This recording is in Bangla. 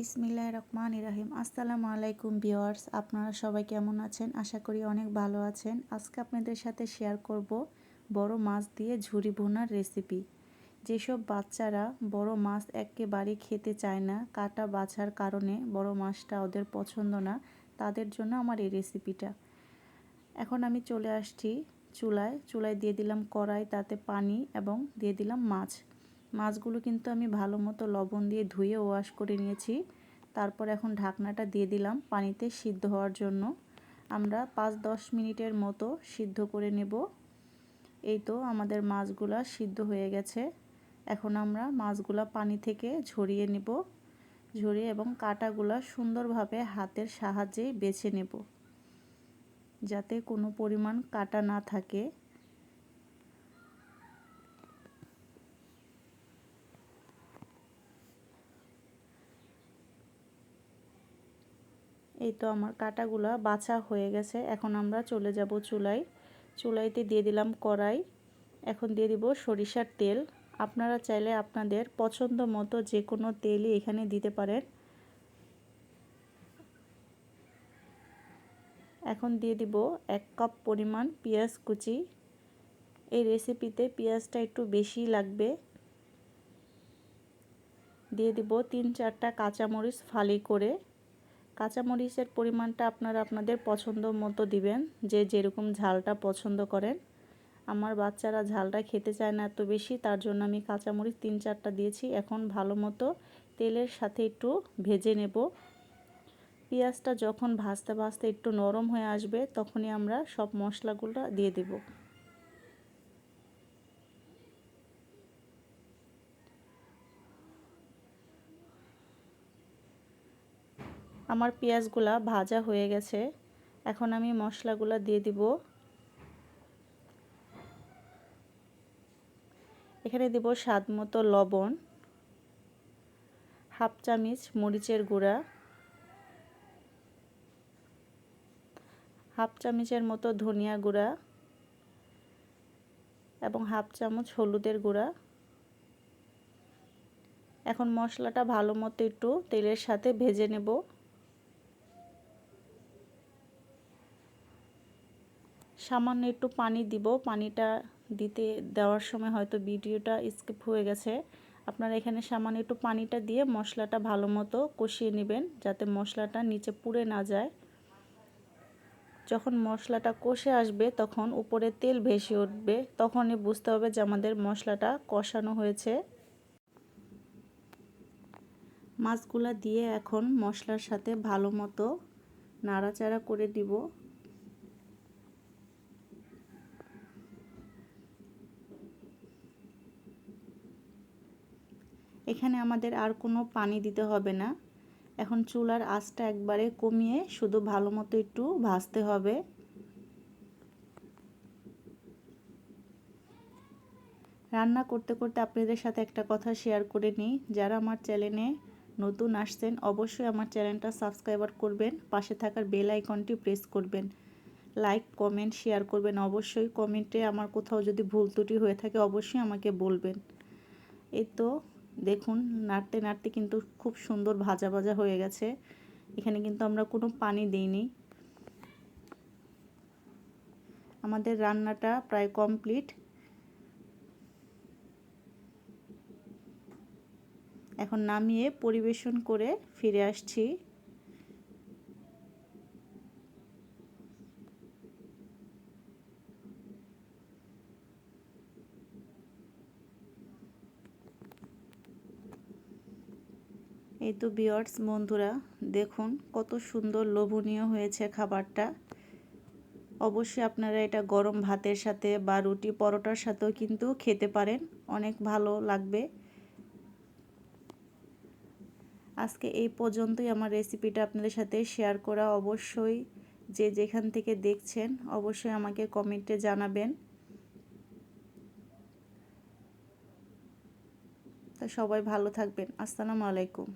বিসমিল্লাহ রহমান ইরাহিম আসসালামু আলাইকুম ভিওয়ার্স আপনারা সবাই কেমন আছেন? আশা করি অনেক ভালো আছেন। আজকে আপনাদের সাথে শেয়ার করব বড় মাছ দিয়ে ঝুরি ভুনার রেসিপি। যেসব বাচ্চারা বড় মাছ একেবারে খেতে চায় না, কাটা বাছার কারণে বড় মাছটা ওদের পছন্দ না, তাদের জন্য আমার এই রেসিপিটা। এখন আমি চলে আসছি চুলায়। চুলায় দিয়ে দিলাম কড়াই, তাতে পানি এবং দিয়ে দিলাম মাছ। মাছগুলো কিন্তু আমি ভালো মতো লবণ দিয়ে ধুয়ে ওয়াশ করে নিয়েছি। তারপর এখন ঢাকনাটা দিয়ে দিলাম পানিতে সিদ্ধ হওয়ার জন্য। আমরা পাঁচ দশ মিনিটের মতো সিদ্ধ করে নেব। এই তো আমাদের মাছগুলা সিদ্ধ হয়ে গেছে। এখন আমরা মাছগুলা পানি থেকে ঝরিয়ে নেব। ঝরিয়ে এবং কাটাগুলা সুন্দরভাবে হাতের সাহায্যে বেছে নেব। যাতে কোনো পরিমাণ কাটা না থাকে। এই তো আমার কাটাগুলা বাছা হয়ে গেছে। এখন আমরা চলে যাব চুলাই চুলাইতে দিয়ে দিলাম কড়াই। এখন দিয়ে দিব সরিষার তেল। আপনারা চাইলে আপনাদের পছন্দ মতো যে কোনো তেলই এখানে দিতে পারেন। এখন দিয়ে দিব এক কাপ পরিমাণ পেঁয়াজ কুচি। এই রেসিপিতে পেঁয়াজটা একটু বেশি লাগবে। দিয়ে দিব তিন চারটা কাঁচামরিচ ফালি করে। কাঁচামরিচের পরিমাণটা আপনারা আপনাদের পছন্দ মতো দিবেন, যে যেরকম ঝালটা পছন্দ করেন। আমার বাচ্চারা ঝালটা খেতে চায় না এত বেশি, তার জন্য আমি কাঁচামরিচ তিন চারটা দিয়েছি। এখন ভালো মতো তেলের সাথে একটু ভেজে নেব। পেঁয়াজটা যখন ভাজতে ভাজতে একটু নরম হয়ে আসবে, তখনই আমরা সব মশলাগুলো দিয়ে দেবো। আমার পেঁয়াজগুলা ভাজা হয়ে গেছে। এখন আমি মশলাগুলা দিয়ে দিব। এখানে দিব স্বাদ মতো লবণ, হাফ চামচ মরিচের গুঁড়া, হাফ চামচের মতো ধনিয়া গুঁড়া এবং হাফ চামচ হলুদের গুঁড়া। এখন মশলাটা ভালো মতো একটু তেলের সাথে ভেজে নেব। সামান্য একটু পানি দিব। পানিটা দিতে, দেওয়ার সময় হয়তো ভিডিওটা স্কিপ হয়ে গেছে। আপনারা এখানে সামান্য একটু পানিটা দিয়ে মশলাটা ভালো মতো কষিয়ে নেবেন যাতে মশলাটা নিচে পুড়ে না যায়। যখন মশলাটা কষে আসবে, তখন উপরে তেল ভেসে উঠবে। তখনই বুঝতে হবে যে আমাদের মশলাটা কষানো হয়েছে। মাছগুলা দিয়ে এখন মশলার সাথে ভালো মতো নাড়াচাড়া করে দিব। এখানে আমাদের আর কোনো পানি দিতে হবে না। এখন চুলার আঁচটা একবারে কমিয়ে শুধু ভালো মতো একটু ভাজতে হবে। রান্না করতে করতে আপনাদের সাথে একটা কথা শেয়ার করে নিই। যারা আমার চ্যানেলে নতুন আসছেন, অবশ্যই আমার চ্যানেলটা সাবস্ক্রাইবার করবেন। পাশে থাকার বেল আইকনটি প্রেস করবেন। লাইক কমেন্ট শেয়ার করবেন। অবশ্যই কমেন্টে আমার কোথাও যদি ভুল ত্রুটি হয়ে থাকে, অবশ্যই আমাকে বলবেন। এই তো দেখুন, নাড়তে নাড়তে কিন্তু খুব সুন্দর ভাজা ভাজা হয়ে গেছে। এখানে কিন্তু আমরা কোনো পানি দিইনি। আমাদের রান্নাটা প্রায় কমপ্লিট। এখন নামিয়ে পরিবেশন করে ফিরে আসছি। এই তো বিয়ার্স বন্ধুরা, দেখুন কত সুন্দর লোভনীয় হয়েছে খাবারটা। অবশ্যই আপনারা এটা গরম ভাতের সাথে বা রুটি পরোটার সাথেও কিন্তু খেতে পারেন, অনেক ভালো লাগবে। আজকে এই পর্যন্তই আমার রেসিপিটা আপনাদের সাথে শেয়ার করা। অবশ্যই যে যেখান থেকে দেখছেন, অবশ্যই আমাকে কমেন্টে জানাবেন। তা সবাই ভালো থাকবেন। আসসালামু আলাইকুম।